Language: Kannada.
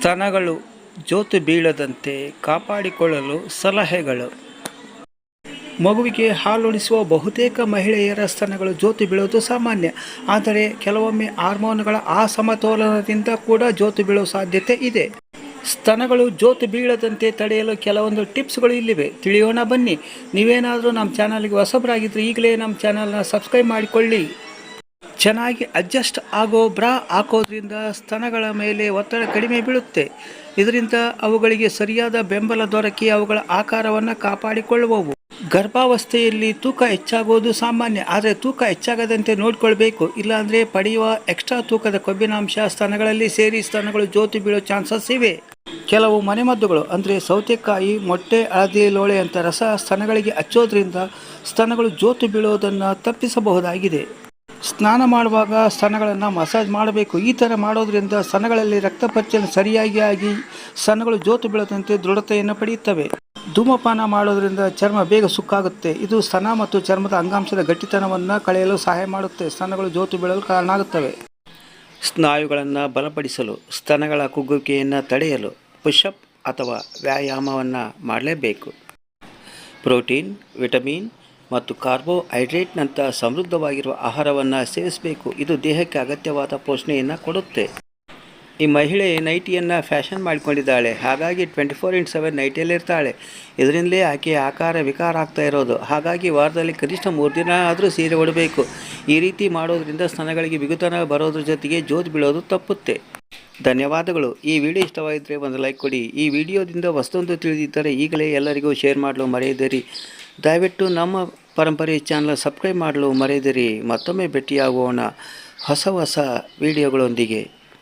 ಸ್ತನಗಳು ಜೋತು ಬೀಳದಂತೆ ಕಾಪಾಡಿಕೊಳ್ಳಲು ಸಲಹೆಗಳು. ಮಗುವಿಗೆ ಹಾಲುಣಿಸುವ ಬಹುತೇಕ ಮಹಿಳೆಯರ ಸ್ತನಗಳು ಜೋತು ಬೀಳೋದು ಸಾಮಾನ್ಯ. ಆದರೆ ಕೆಲವೊಮ್ಮೆ ಹಾರ್ಮೋನ್ಗಳ ಅಸಮತೋಲನದಿಂದ ಕೂಡ ಜೋತು ಬೀಳುವ ಸಾಧ್ಯತೆ ಇದೆ. ಸ್ತನಗಳು ಜೋತು ಬೀಳದಂತೆ ತಡೆಯಲು ಕೆಲವೊಂದು ಟಿಪ್ಸ್ಗಳು ಇಲ್ಲಿವೆ. ತಿಳಿಯೋಣ ಬನ್ನಿ. ನೀವೇನಾದರೂ ನಮ್ಮ ಚಾನಲ್ಗೆ ಹೊಸಬರಾಗಿದ್ದರೆ ಈಗಲೇ ನಮ್ಮ ಚಾನಲ್ನ ಸಬ್ಸ್ಕ್ರೈಬ್ ಮಾಡಿಕೊಳ್ಳಿ. ಚೆನ್ನಾಗಿ ಅಡ್ಜಸ್ಟ್ ಆಗೋ ಬ್ರಾ ಹಾಕೋದ್ರಿಂದ ಸ್ತನಗಳ ಮೇಲೆ ಒತ್ತಡ ಕಡಿಮೆ ಬೀಳುತ್ತೆ. ಇದರಿಂದ ಅವುಗಳಿಗೆ ಸರಿಯಾದ ಬೆಂಬಲ ದೊರಕಿ ಅವುಗಳ ಆಕಾರವನ್ನು ಕಾಪಾಡಿಕೊಳ್ಳುವವು. ಗರ್ಭಾವಸ್ಥೆಯಲ್ಲಿ ತೂಕ ಹೆಚ್ಚಾಗೋದು ಸಾಮಾನ್ಯ, ಆದರೆ ತೂಕ ಹೆಚ್ಚಾಗದಂತೆ ನೋಡಿಕೊಳ್ಬೇಕು. ಇಲ್ಲಾಂದರೆ ಪಡೆಯುವ ಎಕ್ಸ್ಟ್ರಾ ತೂಕದ ಕೊಬ್ಬಿನಾಂಶ ಸ್ತನಗಳಲ್ಲಿ ಸೇರಿ ಸ್ತನಗಳು ಜೋತು ಬೀಳೋ ಚಾನ್ಸಸ್ ಇವೆ. ಕೆಲವು ಮನೆಮದ್ದುಗಳು, ಅಂದರೆ ಸೌತೆಕಾಯಿ, ಮೊಟ್ಟೆ, ಹಳದಿ, ಲೋಳೆ ಅಂತ ರಸ ಸ್ತನಗಳಿಗೆ ಹಚ್ಚೋದ್ರಿಂದ ಸ್ತನಗಳು ಜೋತು ಬೀಳೋದನ್ನು ತಪ್ಪಿಸಬಹುದಾಗಿದೆ. ಸ್ನಾನ ಮಾಡುವಾಗ ಸ್ತನಗಳನ್ನು ಮಸಾಜ್ ಮಾಡಬೇಕು. ಈ ಥರ ಮಾಡೋದರಿಂದ ಸ್ತನಗಳಲ್ಲಿ ರಕ್ತ ಪರಿಚಲನೆ ಸರಿಯಾಗಿ ಆಗಿ ಸ್ತನಗಳು ಜೋತು ಬೀಳದಂತೆ ದೃಢತೆಯನ್ನು ಪಡೆಯುತ್ತವೆ. ಧೂಮಪಾನ ಮಾಡೋದರಿಂದ ಚರ್ಮ ಬೇಗ ಸುಕ್ಕಾಗುತ್ತೆ. ಇದು ಸ್ತನ ಮತ್ತು ಚರ್ಮದ ಅಂಗಾಂಶದ ಗಟ್ಟಿತನವನ್ನು ಕಳೆಯಲು ಸಹಾಯ ಮಾಡುತ್ತೆ. ಸ್ತನಗಳು ಜೋತು ಬೀಳಲು ಕಾರಣ ಆಗುತ್ತವೆ ಸ್ನಾಯುಗಳನ್ನು ಬಲಪಡಿಸಲು, ಸ್ತನಗಳ ಕುಗ್ಗುವಿಕೆಯನ್ನು ತಡೆಯಲು ಪುಷಪ್ ಅಥವಾ ವ್ಯಾಯಾಮವನ್ನು ಮಾಡಲೇಬೇಕು. ಪ್ರೋಟೀನ್, ವಿಟಮಿನ್ ಮತ್ತು ಕಾರ್ಬೋಹೈಡ್ರೇಟ್ನಂಥ ಸಮೃದ್ಧವಾಗಿರುವ ಆಹಾರವನ್ನು ಸೇವಿಸಬೇಕು. ಇದು ದೇಹಕ್ಕೆ ಅಗತ್ಯವಾದ ಪೋಷಣೆಯನ್ನು ಕೊಡುತ್ತೆ. ಈ ಮಹಿಳೆ ನೈಟಿಯನ್ನು ಫ್ಯಾಷನ್ ಮಾಡಿಕೊಂಡಿದ್ದಾಳೆ. ಹಾಗಾಗಿ ಟ್ವೆಂಟಿ ಫೋರ್ ಇಂಟು ಸೆವೆನ್ ನೈಟಿಯಲ್ಲಿ ಇರ್ತಾಳೆ. ಇದರಿಂದಲೇ ಆಕೆಯ ಆಕಾರ ವಿಕಾರ ಆಗ್ತಾ ಇರೋದು. ಹಾಗಾಗಿ ವಾರದಲ್ಲಿ ಕನಿಷ್ಠ ಮೂರು ದಿನ ಆದರೂ ಸೀರೆ ಉಡಬೇಕು. ಈ ರೀತಿ ಮಾಡೋದರಿಂದ ಸ್ತನಗಳಿಗೆ ಬಿಗುತನ ಬರೋದ್ರ ಜೊತೆಗೆ ಜೋತು ಬೀಳೋದು ತಪ್ಪುತ್ತೆ. ಧನ್ಯವಾದಗಳು. ಈ ವಿಡಿಯೋ ಇಷ್ಟವಾಗಿದ್ದರೆ ಒಂದು ಲೈಕ್ ಕೊಡಿ. ಈ ವಿಡಿಯೋದಿಂದ ಹೊಸದೊಂದು ತಿಳಿದಿದ್ದರೆ ಈಗಲೇ ಎಲ್ಲರಿಗೂ ಶೇರ್ ಮಾಡಲು ಮರೆಯದಿರಿ. ದಯವಿಟ್ಟು ನಮ್ಮ ಪರಂಪರೆ ಚಾನಲ್ ಸಬ್ಸ್ಕ್ರೈಬ್ ಮಾಡಲು ಮರೆಯದಿರಿ. ಮತ್ತೊಮ್ಮೆ ಭೇಟಿಯಾಗೋಣ. ಹೊಸ ಹೊಸ ವಿಡಿಯೋಗಳೊಂದಿಗೆ.